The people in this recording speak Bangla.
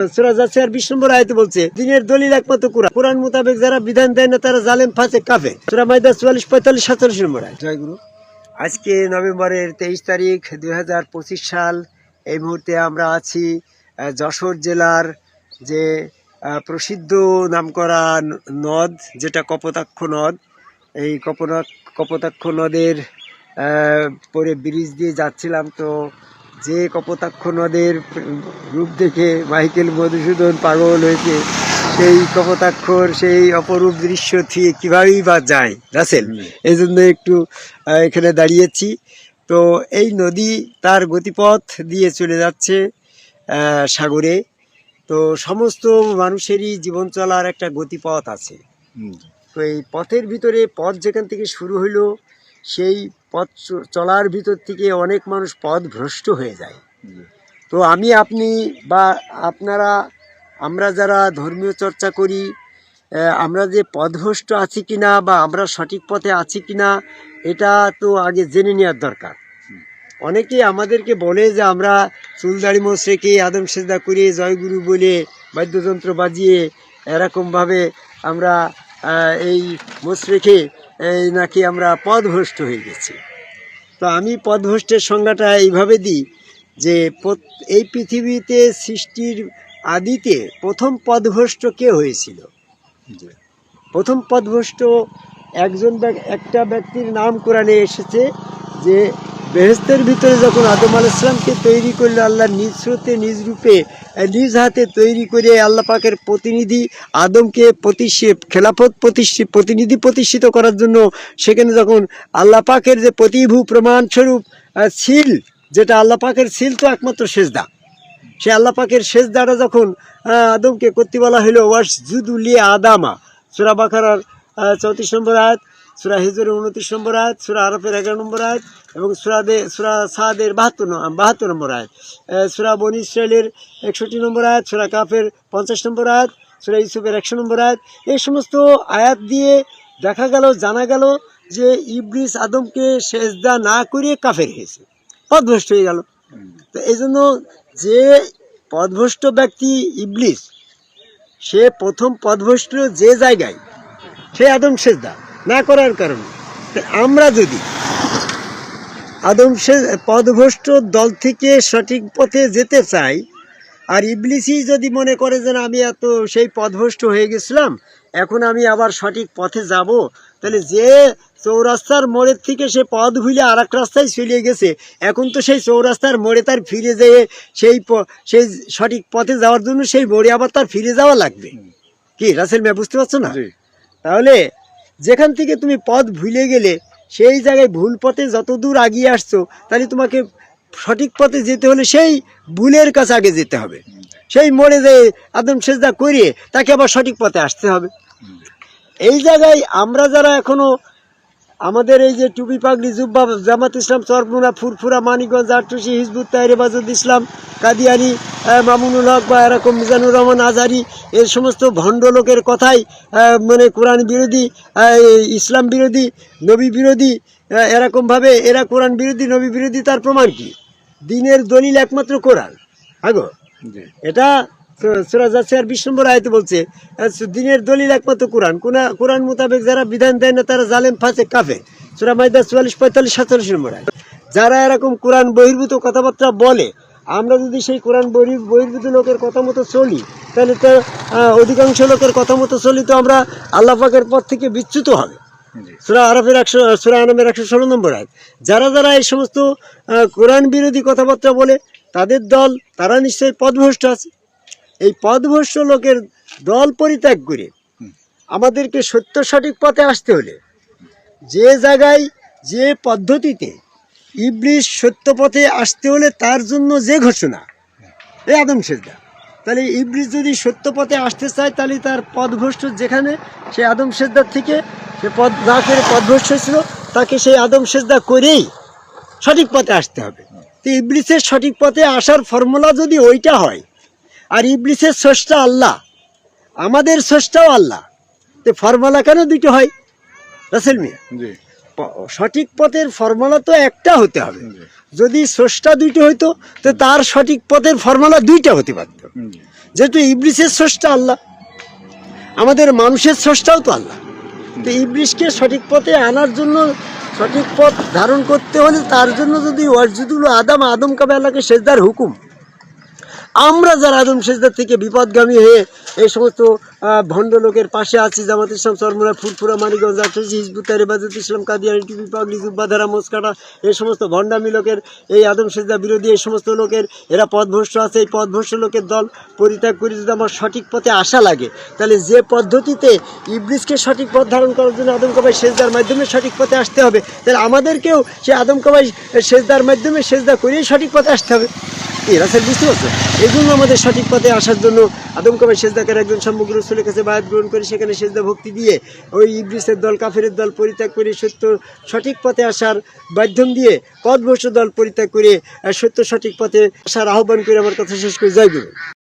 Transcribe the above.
নম্বর আয়তে বলছে দিনের দলিল একমাত্র কোরআন। কোরআন মোতাবেক যারা বিধান দেয় না তারা জালেম ফাঁসে কাফে সুরা মাইদা চুয়াল্লিশ পঁয়তাল্লিশ সাতচল্লিশ নম্বর আয় জয় গুরু। আজকে নভেম্বরের তেইশ তারিখ দুই হাজার পঁচিশ সাল এই মুহূর্তে আমরা আছি যশোর জেলার যে প্রসিদ্ধ নামকরা নদ যেটা কপোতাক্ষ নদ এই কপনা কপোতাক্ষ নদের আহ, পরে ব্রিজ দিয়ে যাচ্ছিলাম তো যে কপোতাক্ষ নদের রূপ দেখে মাইকেল মধুসূদন পাগল হয়েছে সেই কপোতাক্ষর সেই অপরূপ দৃশ্য থেকে কীভাবেই বা যায়? রাসেল এই জন্য একটু এখানে দাঁড়িয়েছি। তো এই নদী তার গতিপথ দিয়ে চলে যাচ্ছে সাগরে। তো সমস্ত মানুষেরই জীবন চলার একটা গতিপথ আছে। তো এই পথের ভিতরে পথ যেখান থেকে শুরু হলো সেই পথ চলার ভিতর থেকে অনেক মানুষ পথ ভ্রষ্ট হয়ে যায়। তো আমি আপনি বা আপনারা আমরা যারা ধর্মীয় চর্চা করি আমরা যে পথভ্রষ্ট আছি কিনা বা আমরা সঠিক পথে আছি কিনা এটা তো আগে জেনে নেওয়ার দরকার। অনেকে আমাদেরকে বলে যে আমরা চুলদাড়ি মোষ রেখে আদম সেজদা করে জয়গুরু বলে বাদ্যযন্ত্র বাজিয়ে এরকমভাবে আমরা এই মোষ রেখে এই নাকি আমরা পদভ্রষ্ট হয়ে গেছি। তো আমি পদভ্রষ্টের সংজ্ঞাটা এইভাবে দিই যে এই পৃথিবীতে সৃষ্টির আদিতে প্রথম পদভ্রষ্ট কে হয়েছিল? প্রথম পদভ্রষ্ট একজন একটা ব্যক্তির নাম কোরআনে এসেছে যে বেহেস্তের ভিতরে যখন আদম আলাইসলামকে তৈরি করল আল্লাহ নিজ স্রোতে, নিজ রূপে নিজ হাতে তৈরি করে আল্লাহ পাকের প্রতিনিধি আদমকে প্রতিষ্ঠিত, খেলাফত প্রতিষ্ঠিত প্রতিনিধি প্রতিষ্ঠিত করার জন্য সেখানে যখন আল্লাহ পাকের যে প্রতিভু প্রমাণস্বরূপ সিল, যেটা আল্লাহ পাকের সিল তো একমাত্র সেজদা। সে আল্লাহ পাকের শেষ দ্বারা যখন আদমকে করতে বলা হলো ওয়াস জুদুলিয়া আদামা। সুরা বাখারার চৌত্রিশ নম্বর আয়াত সুরা হিজুরের উনত্রিশ নম্বর আয়াত, সুরা আরফের এগারো নম্বর আয়াত এবং সুরা দে, সুরা সাদের বাহাত্তর বাহাত্তর নম্বর আয়াত। সুরা বনি ইসরায়েলের একষট্টি নম্বর আয়াত, সুরা কাফের পঞ্চাশ নম্বর আয়াত, সুরা ইউসুফের একশো নম্বর আয়াত। এই সমস্ত আয়াত দিয়ে দেখা গেল, জানা গেল যে ইবলিস আদমকে সেজদা না করে কাফের হয়েছে, পথভ্রষ্ট হয়ে গেল। তো এই জন্য যে পদভ্রষ্ট ব্যক্তি ইবলিস, সে প্রথম পদভ্রষ্ট যে জায়গায়, সে আদম সেজদা। করার কারণে। আমরা যদি আদম সে পদভ্রষ্ট দল থেকে সঠিক পথে যেতে চাই আর ইবলিসি যদি মনে করে যে আমি এত সেই পথভ্রষ্ট হয়ে গেছিলাম এখন আমি আবার সঠিক পথে যাব তাহলে যে চৌরাস্তার মোড়ের থেকে সে পথ ভুলে আর এক রাস্তায় চলে গেছে এখন তো সেই চৌরাস্তার মোড়ে তার ফিরে যেয়ে সেই প- সেই সঠিক পথে যাওয়ার জন্য সেই মোড়ে আবার তার ফিরে যাওয়া লাগবে। কি রাসেল মিয়া বুঝতে পারছ না? তাহলে যেখান থেকে তুমি পথ ভুলে গেলে, সেই জায়গায় ভুল পথে যত দূর আগিয়ে আসছো, তাহলে তোমাকে সঠিক পথে যেতে হলে সেই ভুলের কাছে আগে যেতে হবে। সেই মোড়ে যে আদম সেজদা করিয়ে তাকে আবার সঠিক পথে আসতে হবে। এই জায়গায় আমরা যারা এখনও আমাদের এই যে টুপি পাগড়ি জুব্বা জামাত ইসলাম চরমুনা ফুরফুরা মানিকগঞ্জ আটটুসি হিজবুত তাইরে বাজুদ ইসলাম কাদিয়ানি মামুনুল হক বা এরকম মিজানুর রহমান আজারি এই সমস্ত ভণ্ড লোকের কথাই মানে কোরআন বিরোধী ইসলাম বিরোধী নবী বিরোধী এরকমভাবে এরা কোরআন বিরোধী নবী বিরোধী তার প্রমাণ কি? দিনের দলিল একমাত্র কোরআন। আগো? এটা সুরা যাচ্ছে আর বিশ নম্বর আয়তে বলছে দিনের দলিল একমাত্র কোরআন। কোনা- কোরআন মোতাবেক যারা বিধান দেয় না তারা জালেম ফাঁসে কাফে সুরা মাইদা চুয়াল্লিশ পঁয়তাল্লিশ সাতচল্লিশ নম্বর আয় যারা এরকম কোরআন বহির্ভূত কথাবার্তা বলে আমরা যদি সেই কোরআন বহির- বহির্ভূত লোকের কথা মতো চলি তাহলে তো অধিকাংশ লোকের কথা মতো চলি তো আমরা আল্লাহ পাকের পথ থেকে বিচ্যুত হবে। সুরা আরফের একশো সুরা আনামের একশো ষোলো নম্বর আয় যারা যারা এই সমস্ত কোরআন বিরোধী কথাবার্তা বলে তাদের দল তারা নিশ্চয়ই পদভ্রষ্ট আছে। এই পদভ্রষ্ট লোকের দল পরিত্যাগ করে আমাদেরকে সত্য সঠিক পথে আসতে হলে যে জায়গায় যে পদ্ধতিতে ইবলিশ সত্য পথে আসতে হলে তার জন্য যে ঘোষণা এই আদম সেজদা। তাহলে ইবলিশ যদি সত্য পথে আসতে চায় তাহলে তার পদভ্রষ্ট যেখানে সেই আদম সেজদার থেকে সে পদ না করে পদভ্রষ্ট ছিল তাকে সেই আদম সেজদা করেই সঠিক পথে আসতে হবে। তো ইবলিসের সঠিক পথে আসার ফর্মুলা যদি ওইটা হয় আর ইবলিসের স্রষ্টা আল্লাহ। আমাদের স্রষ্টাও আল্লাহ। তো ফর্মুলা কেন দুটো হয়? রাসেল মিয়া সঠিক পথের ফর্মুলা তো একটা হতে হবে। যদি স্রষ্টা দুইটা হইতো তো তার সঠিক পথের ফর্মুলা দুইটা হতে পারত। যেহেতু ইবলিসের স্রষ্টা আল্লাহ আমাদের মানুষের স্রষ্টাও তো আল্লাহ। তো ইবলিশকে সঠিক পথে আনার জন্য সঠিক পথ ধারণ করতে হলে তার জন্য যদি ওয়াজুদুল আদম আদম কাবে আল্লাহকে সেজদার হুকুম আমরা যারা আদম সেজদার থেকে বিপদগামী হয়ে এই সমস্ত ভণ্ড লোকের পাশে আছি, জামাত ইসলাম, সরমুরা ফুরফুরা মানিগঞ্জ আঠাশি হিজবুতার ইবাদত ইসলাম কাদিয়ানি টিভি পাগলি জুব্বাধারা মোসকাটা, এই সমস্ত ভণ্ডামি লোকের, এই আদম সেজদা বিরোধী এই সমস্ত লোকের, এরা পথভ্রষ্ট আছে, এই পথভ্রষ্ট লোকের দল পরিত্যাগ করে যদি আমার সঠিক পথে আসা লাগে, তাহলে যে পদ্ধতিতে ইবলিসকে সঠিক পথ ধারণ করার জন্য আদম কাবাই সেজদার মাধ্যমে সঠিক পথে আসতে হবে, তাহলে আমাদেরকেও সে আদম কাবাই সেজদার মাধ্যমে সেজদা করেই সঠিক পথে আসতে হবে। এরা রাসেল বুঝতে পারছ? এই জন্য আমাদের সঠিক পথে আসার জন্য আদম সেজদাকার একজন সম্মুখ রসুলের কাছে বায়াত গ্রহণ করে সেখানে সেজদা ভক্তি দিয়ে ওই ইবলিসের দল কাফের দল পরিত্যাগ করে সত্য, সঠিক পথে আসার মাধ্যম দিয়ে পথভ্রষ্ট দল পরিত্যাগ করে সত্য সঠিক পথে আসার আহ্বান করে আমার কথা শেষ করে। যাই